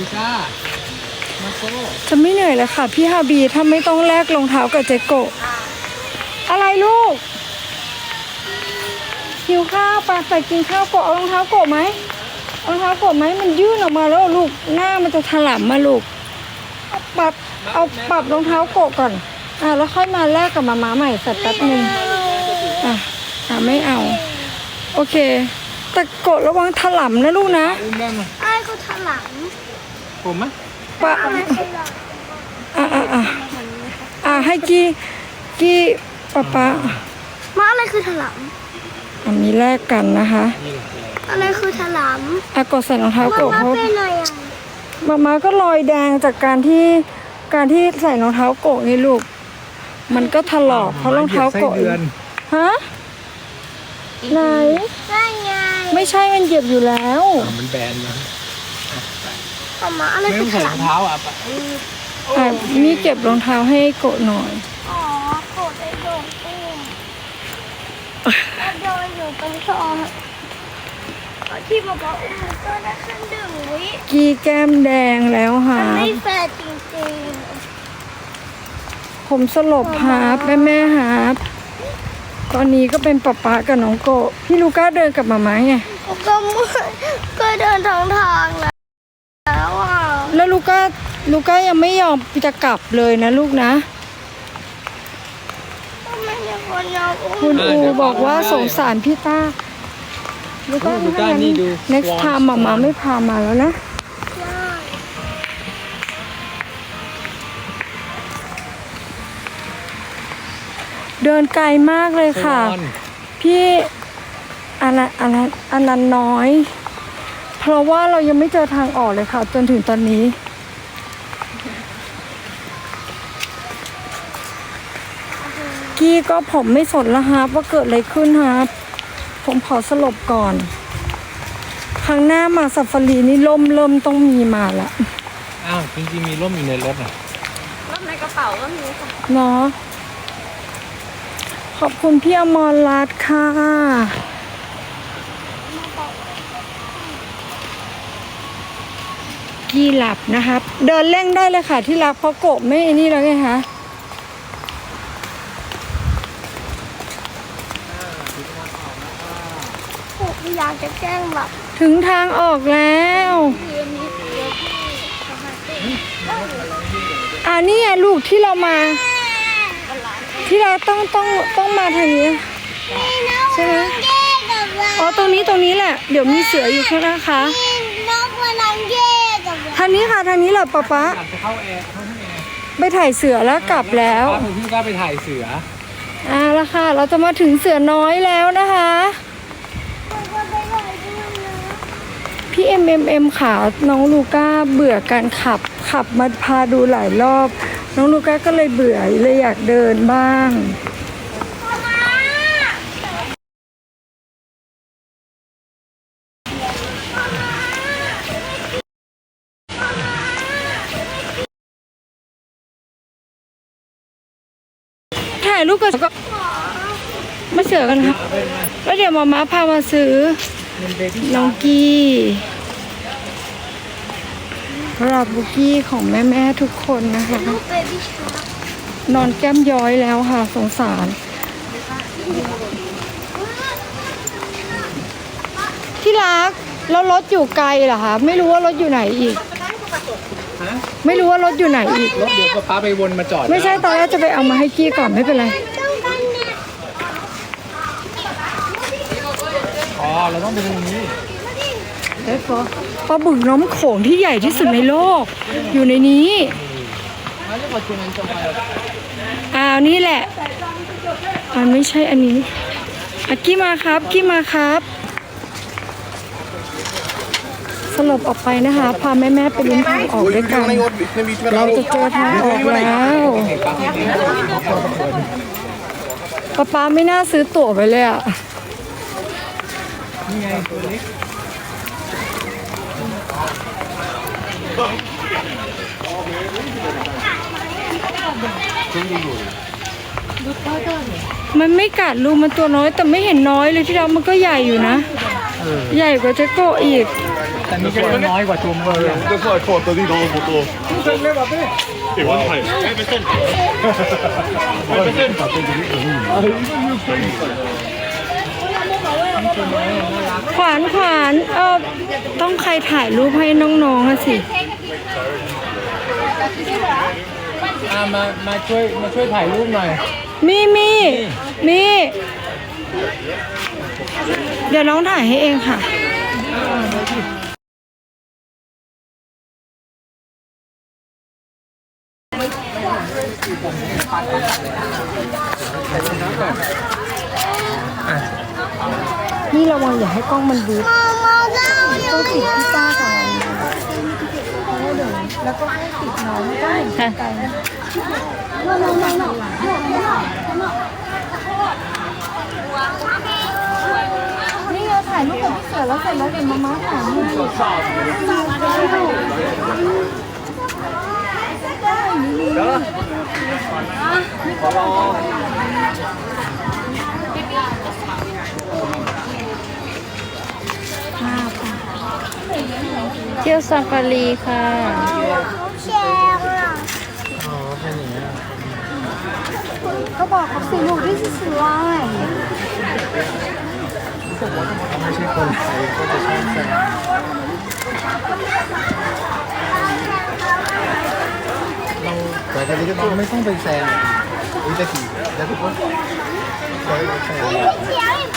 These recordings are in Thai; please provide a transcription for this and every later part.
ลูก้ามาโซ่จะไม่เหนื่อยเลยค่ะ พี่ฮาบีถ้าไม่ต้องแลกรองเท้ากับเจโกะอะไรลูกหิวข้าวปะไปกินข้าวโกะเอารองเท้าโกะไหมเอารองเท้าโกะไหมมันยื่นออกมาแล้วลูกหน้ามันจะถลำมาลูกเอาปรับเอาปรับรองเท้าโกะก่อนอะแล้วค่อยมาแลกกับมาม้าใหม่สักแป๊บนึงอะอะไม่เอา โอเค แต่โกะระวังถลำนะลูกนะอุ้มได้ไหมไอ้ก็ถลัง ผมไหมปะอะไรถลังอะอะอะอะให้กี้กี้ป๊าป๊ามาอะไรคือถลังอันนี้แลกกันนะคะ นี่อะไรคือถลังอากดใส่รองเท้ามาโกะมาเพราะเป็นอะไรอะมามาก็รอยแดงจากการที่การที่ใส่รองเท้าโกะไงลูก มันก็ถลอกเพราะรองเท้าโกะหยียบไส้เดือนฮะไหน ได้ไง ไม่ใช่มันเหยียบอยู่แล้ว อะมันแบนนะ มามาอะไรไม่คืต้อองถใส่รลัองงเท้าอะปะอะนี่เก็บรองเท้าให้โกะหน่อย อ๋อโกรธไอ้โดนอุ้มไอ้โดนอยู่ตรงช่องที่บอกว่าอุ้มก็ได้ขึ้นดึงวิกี้แก้มแดงแล้วฮะมันไม่แฟร์จริงผมสลบฮาร์ปแม่แม่ฮาร์ปตอนนี้ก็เป็นป๊าป๊ากับน้องโกะพี่ลูก้าเดินกับมาม้าไงๆก็เมื่อยก็เดินทางทางแล้วอะ แล้วลูก้าลูก้ายังไม่ยอมจะกลับเลยนะลูกนะ ก็ไม่มีคนยอมอุ้มคุณอูบอกว่าสงสารพี่ต้าลูก้าลูก้านี่ดู next time มามาไม่พามาแล้วนะเดินไกลมากเลยค่ะสวอนพี่อันนั้นอันนั้นอันนั้นน้อย เพราะว่าเรายังไม่เจอทางออกเลยค่ะ จนถึงตอนนี้ กี้ก็ผมไม่สนแล้วฮะว่าเกิดอะไรขึ้นฮะผมขอสลบก่อนครั้งหน้ามาซาฟารีนี่ล่มเริ่มต้องมีมาละอ้าวจริงๆมีร่มอยู่ในรถอะรถในกระเป๋าก็มีค่ะเนาะขอบคุณพี่อมรรัตน์ค่ะ กี้หลับนะครับ เดินเร่งได้เลยค่ะที่รักเพราะโกะไม่ไอ้นี่แล้วไงคะผมพยายามจะแกล้งแบบถึงทางออกแล้วคืนนี้เดี๋ยวพี่อ่านี่ไงลูกที่เรามา ที่เราต้องต้องต้องมาทางนี้ใช่ไหมอ๋อตรงนี้ตรงนี้แหละ เดี๋ยวมีเสืออยู่ข้างหน้าคะ น้องกำลังเย่กับ ทางนี้ค่ะทางนี้แหละป๊าป๊าอยากจะเข้าแอร์เข้าห้องแอร์ไปถ่ายเสือแล้วกลับแล้วป้าผมพี่กล้าไปถ่ายเสืออ่าละค่ะ เราจะมาถึงเสือน้อยแล้วนะคะ พี่เอ็มเอ็มเอ็มขาน้องลูก้าเบื่อการขับขับมาพาดูหลายรอบ น้องลูก้าก็เลยเบื่อเลยอยากเดินบ้างายรูปกันแล้วก็มาเสือกันครับ แล้วเดี๋ยวมามาพามาซื้อน้องกี้รับบุกี้ของแม่ๆทุกคนนะคะ นอนแก้มย้อยแล้วค่ะสงสาร ที่รักแล้วรถอยู่ไกลเหรอคะ ไม่รู้ว่ารถอยู่ไหนอีก ไม่รู้ว่ารถอยู่ไหนอีก รถเดี๋ยวป้าไปวนมาจอดไม่ใช่ตอนแรกจะไปเอามาให้กี้ก่อนไม่เป็นไรต้องกันเนี่ยอ๋อ เราต้องไปทางนี้ ปลาบึกน้ำโขงที่ใหญ่ที่สุดในโลก อยู่ในนี้เขาจะบอกคุณนันจะมาอ้าวนี่แหละอ่าไม่ใช่อันนี้อะกี้มาครับกี้มาครับ ส ลบออกไปนะคะ พาแม่แม่ๆไปลุ้นทางออกด้วยกัน เราจะเจอทางออกแล้วป้าเห็นไหมป๊าป๊าไม่น่าซื้อตั๋วไปเลยอะมันไม่กัดลูกมันตัวน้อยแต่ไม่เห็นน้อยเลยที่เรามันก็ใหญ่อยู่นะ ใหญ่กว่าเจ๊โกอีก แต่นี่ก็ยังน้อยกว่าตัวมันเลย That's why I caught the lead on the ball. เส้นเลยแบบนี้ Hey, one time. ขวานขวานเออต้องใครถ่ายรูปให้น้องๆอะสิ อ่ามามาช่วยมาช่วยถ่ายรูปหน่อย มีมีมีเดี๋ยวน้องถ่ายให้เองค่ะ นี่ระวังอย่าให้กล้องมันบูบมองมองเล่าอยู่ต้องติดพี่ต้าก่อนแล้วเดี๋ยวแล้วก็ให้ติดน้องไม่ได้ไกลๆนี่เราถ่ายรูปกับพี่เสือแล้วเสร็จแล้วเดี๋ยวมาม่าถ่ายให้ เที่ยวซาฟารีค่ะเขาแชร์อะอ๋อเป็นอย่างนี้ก็บอกเขาสิลูกที่สวยไม่ใช่คนไทยก็จะชอบแซงเรา แต่ตอนนี้ก็ต้องไม่ต้องไปแซงอุ้ยจะขี่จะทุกคนใช้แซงเสียงอีก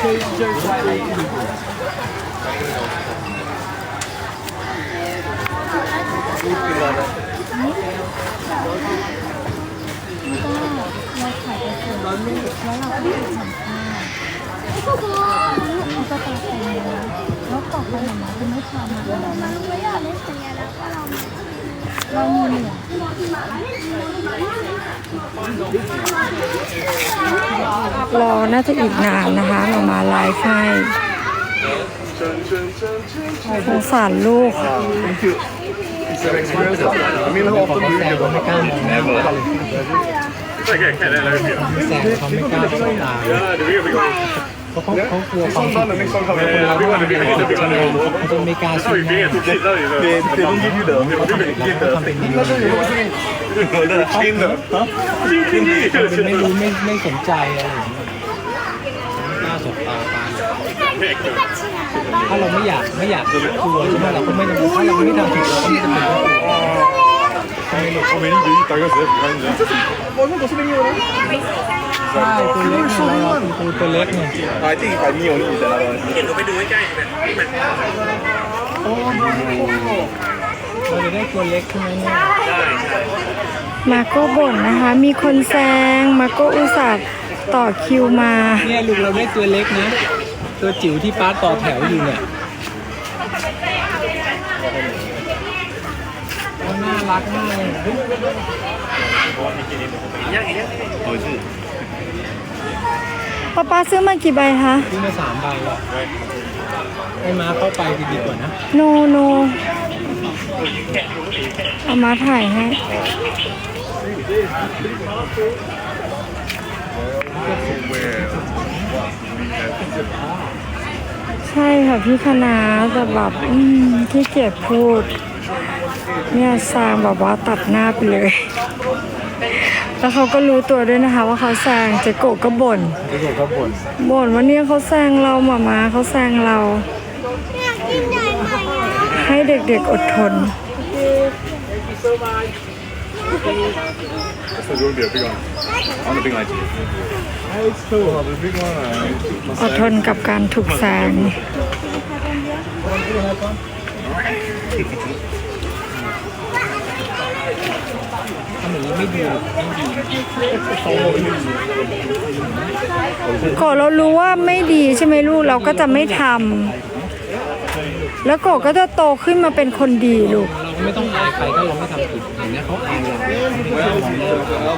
ช่วยช่วยช่วยอะไรอีกแล้วต่อไปหมาจะไม่ทำมันไม่อยากเล่นสัญลักษณ์ว่าเรา รอน่าจะอีกนานนะคะเรามาไลฟ์ให้สงสารลูกไม่กล้ามองหน้าเขาเลยแซงเขาไม่กล้าสบตา เพราเขาเขากลัวความ This ผิ one's ด done, the next one coming. เรา They ต้อง want to ทำ be ผิด like, เขาไม่กล้าชี้หน้า they, they don't give you the, they give the, ทำเป็นดี the chin. Huh? มันไม่รู้ไม่ไม่สนใจอะไรอย่างเงี้ยไม่กล้าสบตาตาถ้าเราไม่อยากไม่อยากกลัวใช่ไหมเราก็ไม่ต้องถ้าเราไม่ทำผิดเราก็ไม่จำเป็นต้องกลัว How many do you target there behind them? ใช่ตัวเล็กเนี่ยเราตัวตัวเล็กเนี่ย I think if I me only is another one. เราจะได้ตัวเล็กใช่ไหมเนี่ยมาโก้บ่นนะคะ มีคนแซง มาโก้อุตส่าห์ต่อคิวมา เนี่ยลูกเราได้ตัวเล็กนะ ตัวจิ๋วที่ป้าต่อแถวอยู่เนี่ยเขาน่ารักมากเลย Oh, is it? ป้าป้าซื้อมากี่ใบคะซื้อมาสามใบอะให้มาเข้าไปดีกว่านะ โนโนเอามาถ่ายให้ใช่ค่ะพี่คณะแต่แบบอืมที่เกียจพูด เนี่ยแซงแบบว่าตัดหน้าไปเลย แล้วเขาก็รู้ตัวด้วยนะคะ ว่าเขาแซงเจโกะก็บ่นที่ผมก็บ่นบ่นว่าเนี่ยเขาแซงเราหมามาเขาแซงเราอยากกินใหญ่ใหม่อะให้เด็กๆอดทน That's going to be a big one. I want a big one. It's cool. Oh, the big one. อดทนกับการถูกแซง ทำอย่างนี้ไม่ดีไม่ดีโกะเรารู้ว่าไม่ดีใช่ไหมลูกเราก็จะไม่ทำแล้วโกะก็จะโตขึ้นมาเป็นคนดีลูก เราก็ไม่ต้องอายใครถ้าเราไม่ทำผิดอย่างเงี้ยเขาอายเรา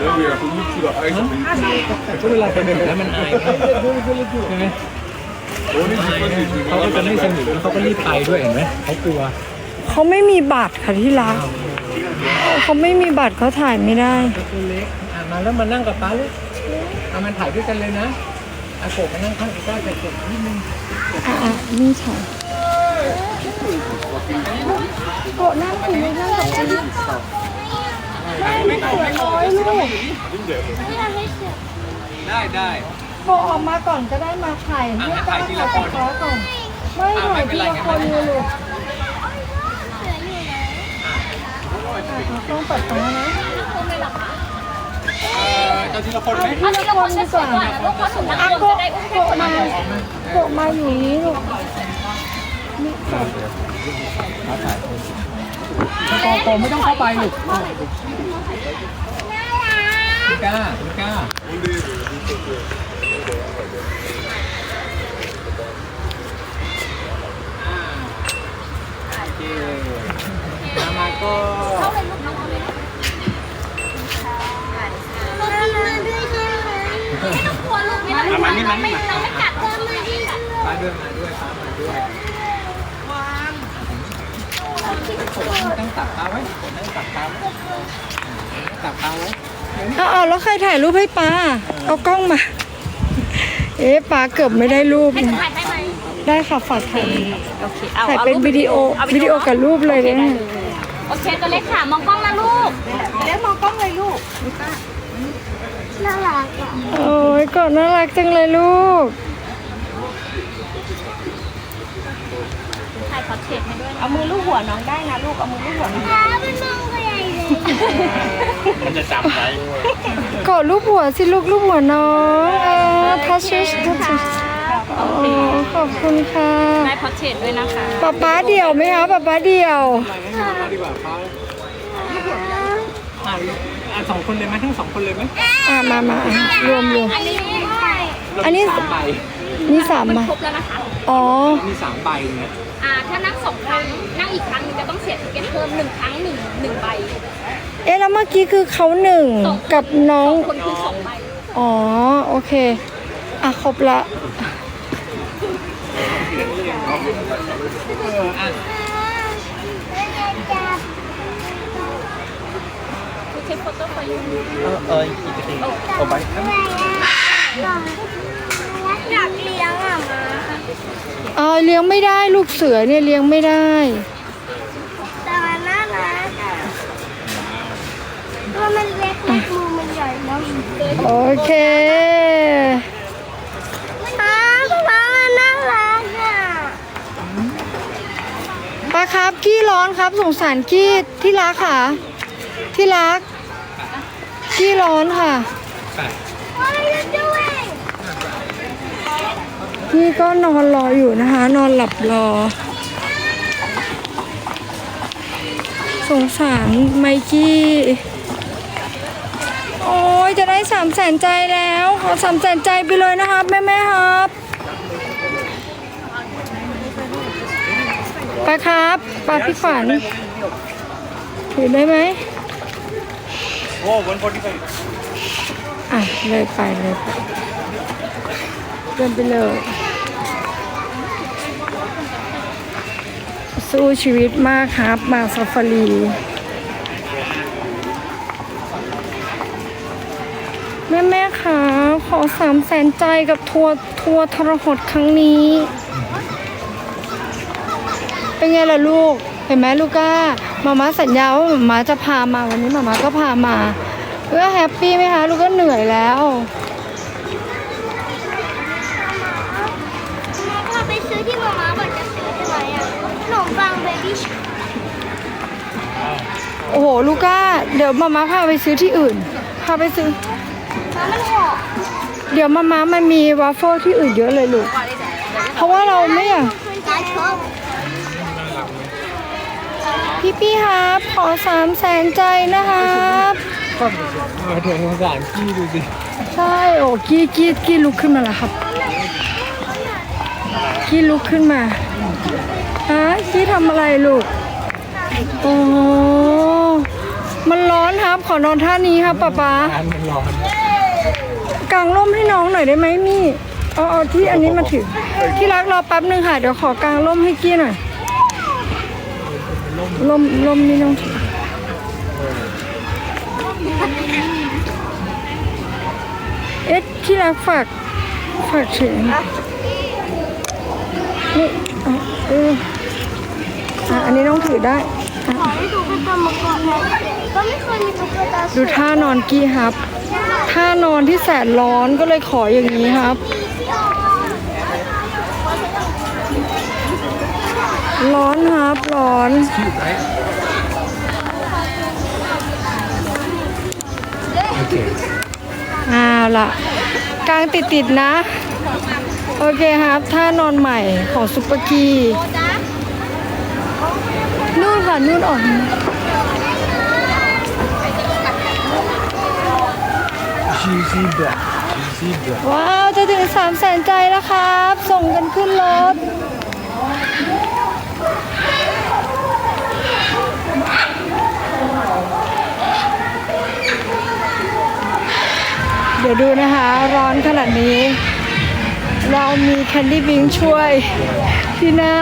Then we have to look to the eyes of the แต่ก็เวลาเป็นแบบนั้นมันอายเขาใช่ไหม only difference is we เขาก็จะไม่สนิทแล้วเขาก็รีบไปด้วยเห็นไหมเขากลัว เขาไม่มีบัตรค่ะที่รัก เขาไม่มีบัตรเขาถ่ายไม่ได้ ตัวเล็กอะมาแล้วมานั่งกับป้าลูกเอามันถ่ายด้วยกันเลยนะอาโกะมานั่งข้างอีก้าจะโกะนิดนึงอะอะนี่ใช่โกะนั่งสินั่งกับจีร้อยลูกได้ได้ โกะออกมาก่อนก็ได้มาถ่ายให้อะป้าถ่ายทีละถ่ายคนฟ้าก่อน ไม่อะถ่ายไม่เป็นทีไรละงั้นคนไม่เลเป็นยไรลูก ต้องเปิดตรงนี้นะเออเจ้าทีละคนไหมทีละคนดีกว่าอะโกะโกะมาโกะมาอยู่นี้ลูกนี่โกะโกโกไม่ต้องเข้าไปลูกลูก้าลูก้าโอเค มาเลยลูก็มานี่มานี่มาไม่กัดเพิ่มเลยป้าด้วยมาด้วยป้ามาด้วยวางตั้งตักตาไว้ตั้งตักตาไว้ตักตาไว้เอาเอาแล้วใครถ่ายรูปให้ป้าเอากล้องมา เอ๊ะป้าเกือบไม่ได้รูปถ่ายได้ค่ะฝากถ่ายโอเคเอาถ่ายเป็นวิดีโอวิดีโอกับรูปเลยเนี่ย โอเคตัวเล็กค่ะ มองกล้องนะลูกเล็กมองกล้องเลยลูกน่ารักอะโอ้ยกดน่ารักจังเลยลูกถ่ายพอร์เทรตให้ด้วยเอามือลูกหัวน้องได้นะลูกเอามือลูกหัวน้องได้เป็นมองไปใหญ่เลยมันจะจำไว้กดรูปหัวสิลูกรูปหัวน้องเออทัชชิชทัชชิช โอ้ขอบคุณค่ะได้พอร์เทรตด้วยนะคะป๊าป๊าเดี่ยวไหมคะป๊าป๊าเดี่ยวมาดีกว่าป้าอะอะสองคนเลยไหมทั้งสองคนเลยไหมอะมามาอะรวมรวมอันนี้อันนี้สามใบนี่สามมาครบแล้วนะคะ อ๋อมีสามใบเนี่ยอ่า ถ้านั่งสองครั้ง นั่งอีกครั้งหนึงจะต้องเสียทิเก็ตเพิ่มหนึ่งครั้งหนึ่งหนึ่งใบเอ๊ะแล้วเมื่อกี้คือเขาหนึ่งกับน้องคนคือสองใบ อ๋อโอเค อะครบละ เอออะคือเทปโฟโต้ฟอร์ยูเออเอออีกทีเอาไปอยากเลี้ยงอะมาอ่าเลี้ยงไม่ได้ลูกเสือเนี่ยเลี้ยงไม่ได้แต่มันน่ารักอะตัวมันเล็กเล็กมือมันใหญ่มากโอเค อ้าวป๊ามันน่ารักอะ ปลาครับกี้ร้อนครับสงสารกี้ที่รักค่ะ ที่รัก กี้ร้อนค่ะไป What are you doing นี่ก็นอนรออยู่นะคะ นอนหลับรอ สงสารไมกี้ โอ้ยจะได้สามแสนใจแล้ว ขอสามแสนใจไปเลยนะครับ แม่แม่ๆครับ ไปครับปลาพี่ขวัญถือได้ไหมโอ้วันคนที่ไปอะเลยไปเลยไปเดินไปเลยสู้ชีวิตมากครับ มาซาฟารีแม่แม่ค่ะขอสามแสนใจกับทัวร์ทัวร์ทรหดครั้งนี้ เป็นไงล่ะลูก เห็นไหมลูก้ามาม่าสัญญาว่ามาม่าจะพามาวันนี้มาม่าก็พามาเพื่อแฮปปี้ไหมคะลูกก็เหนื่อยแล้วมาพาไปซื้อที่มาม่าบอกจะซื้อใช่ไหมอะขนมปังเบบี้ชโอ้โหลูก้า เดี๋ยวมาม่าพาไปซื้อที่อื่น พาไปซื้อ มามันหอมเดี๋ยวมาม่ามันมีวาฟเฟิลที่อื่นเยอะเลยลูก เพราะว่าเราไม่อยากคุณตาชอบ พี่พี่ครับ ขอสามแสนใจนะครับก็เออเดี๋ยวสงสารพี่ดูดิใช่โอ้กี้กี้กี้ลุกขึ้นมาแล้วครับ กี้ลุกขึ้นมาฮะกี้ทำอะไรลูกโอ้มันร้อนครับ ขอนอนท่านี้ครับป๊าป๊างานมันร้อนกางร่มให้น้องหน่อยได้ไหมมี่เอาเอาที่อันนี้มาถือที่รักรอแป๊บนึงค่ะ เดี๋ยวขอกางร่มให้กี้หน่อย ร่มร่มนี่น้องเอ๊ะที่รักฝากฝากถึงนี่อะเอออะอันนี้น้องถือได้ขอให้ดูเป็นตัวมาก่อนนะก็ไม่เคยมีตุ๊กตาดูท่านอนกี้ครับท่านอนที่แสนร้อนก็เลยขออย่างนี้ครับ ร้อนครับร้อน cute right โอเคอ่าล่ะกลางติดติดๆนะ โอเคครับท่านอนใหม่ของซุปเปอร์กีนู่นค่ะนู่นออกมา cheesy black cheesy black ว้าว จะถึงสามแสนใจแล้วครับ ส่งกันขึ้นรถ ดี๋ยวดูนะคะ ร้อนขนาดนี้ เรามีแคนดี้บิงช่วยที่หน้า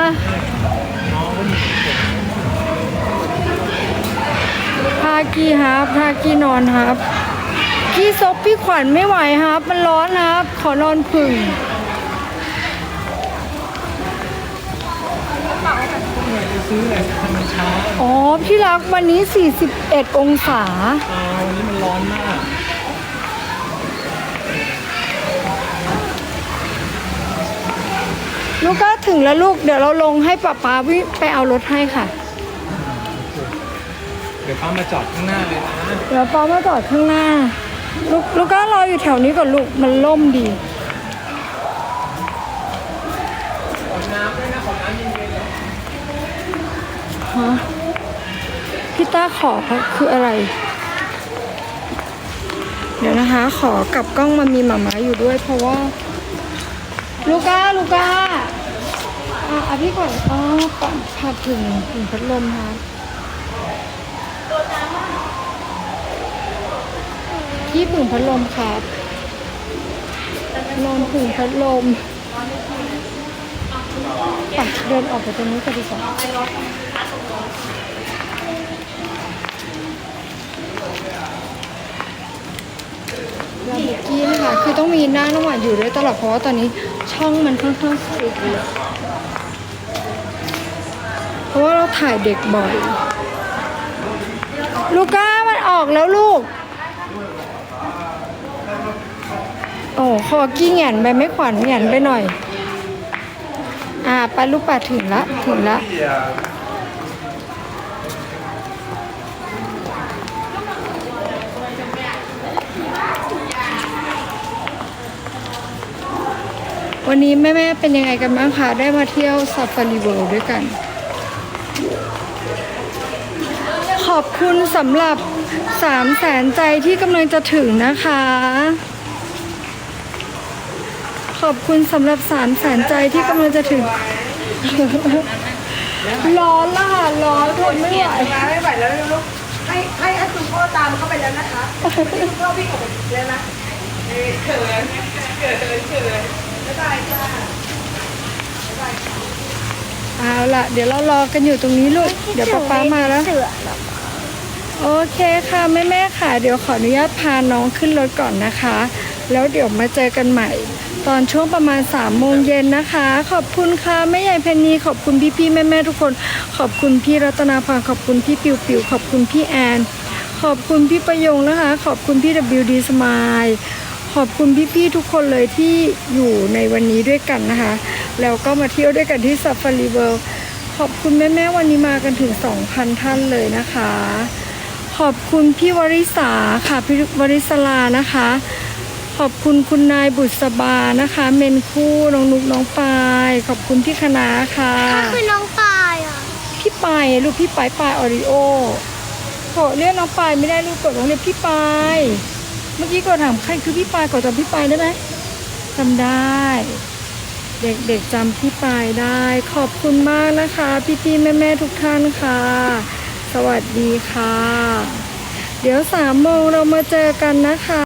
พากี้ครับพากี้นอนครับพี่ซบพี่ขวัญไม่ไหวครับ มันร้อนครับ ขอนอนผึ่งอ๋อ พี่รักวันนี้ 41 องศาอ่าวันนี้มันร้อนมาก ลูกก็ ถึงแล้วลูก เดี๋ยวเราลงให้ป๊าป๊าวิไปเอารถให้ค่ะ เดี๋ยวป้ามาจอดข้างหน้าเลยนะเดี๋ยวป๊ามาจอดข้างหน้า ลูกลูกก็รออยู่แถวนี้ก่อนลูกมันล่มดี ขอน้ำด้วยนะขอน้ำเย็นๆเลยฮะพี่ต้าขอคืออะไร เดี๋ยวนะคะ ขอกลับกล้องมามีหมาม้าอยู่ด้วย เพราะว่า ลูก้าลูก้า อะอะพี่ก่อนอ๋อปัดผัดถึงถึงพัดลมค่ะพี่ผึ่งพัดลมครับนอนผึ่งพัดลมไปเดินออกไปตรงนี้กันดีกว่าลาบุกี้นะคะคือต้องมีหน้าน้ำหวานอยู่ด้วยตลอดเพราะว่าตอนนี้ช่องมันค่อนข้างสตริกเลย เพราะว่าเราถ่ายเด็กบ่อย ลูก้ามันออกแล้วลูก โอ้คอกี้แหงนไปไม่ขวัญแหงนไปหน่อย อ่าไปลูกปัดถึงละถึงละวันนี้แม่ ๆ เป็นยังไงกันบ้างคะ ได้มาเที่ยวซาฟารีเวิลด์ด้วยกัน อบคุณสำหรับสามแสนใจที่กำลังจะถึงนะคะ ขอบคุณสำหรับสามแสนใจที่กำลังจะถึง ร้อนละค่ะร้อนทนไม่ไหวไม่ไหวแล้วลูกให้ให้ให้คุณพ่อตามเข้าไปแล้วนะคะคุณพ่อวิ่งออกไปแล้วนะเอ้ยเขินเขินเขินเขินบ๊ายบายจ้าเอาละเดี๋ยวเรารอกันอยู่ตรงนี้ลูก เดี๋ยวป๊าป๊ามาแล้ว โอเคค่ะแม่แม่ค่ะ เดี๋ยวขออนุญาตพาน้องขึ้นรถก่อนนะคะ แล้วเดี๋ยวมาเจอกันใหม่ ตอนช่วงประมาณ3ามโมงเย็นนะคะ ขอบคุณค่ะแม่ใหญ่เพนนีขอบคุณพี่พี่แม่แม่ทุกคน ขอบคุณพี่รัตนาพรขอบคุณพี่ปิวปิวขอบคุณพี่แอน ขอบคุณพี่ประยงนะคะ ขอบคุณพี่ WD Smile ขอบคุณพี่ๆทุกคนเลยที่อยู่ในวันนี้ด้วยกันนะคะ แล้วก็มาเที่ยวด้วยกันที่ Safari World ขอบคุณแม่ๆวันนี้มากันถึง 2,000 ท่านเลยนะคะ ขอบคุณพี่วริษาค่ะพี่วริศลานะคะ ขอบคุณคุณนายบุษบานะคะ เมนคู่น้องนุกน้องปาย ขอบคุณพี่คณะค่ะก็คือน้องปายอะพี่ปายลูกพี่ปายปายออริโอโกดเรียกน้องปายไม่ได้ลูกกดต้องเรียกพี่ปายเมื่อกี้กดถามใครคือพี่ปายกดจำพี่ปายได้ไหมจำได้ เด็กๆจำพี่ปายได้ ขอบคุณมากนะคะ พี่ๆแม่ๆทุกท่านค่ะ สวัสดีค่ะ เดี๋ยวสามโมงเรามาเจอกันนะคะ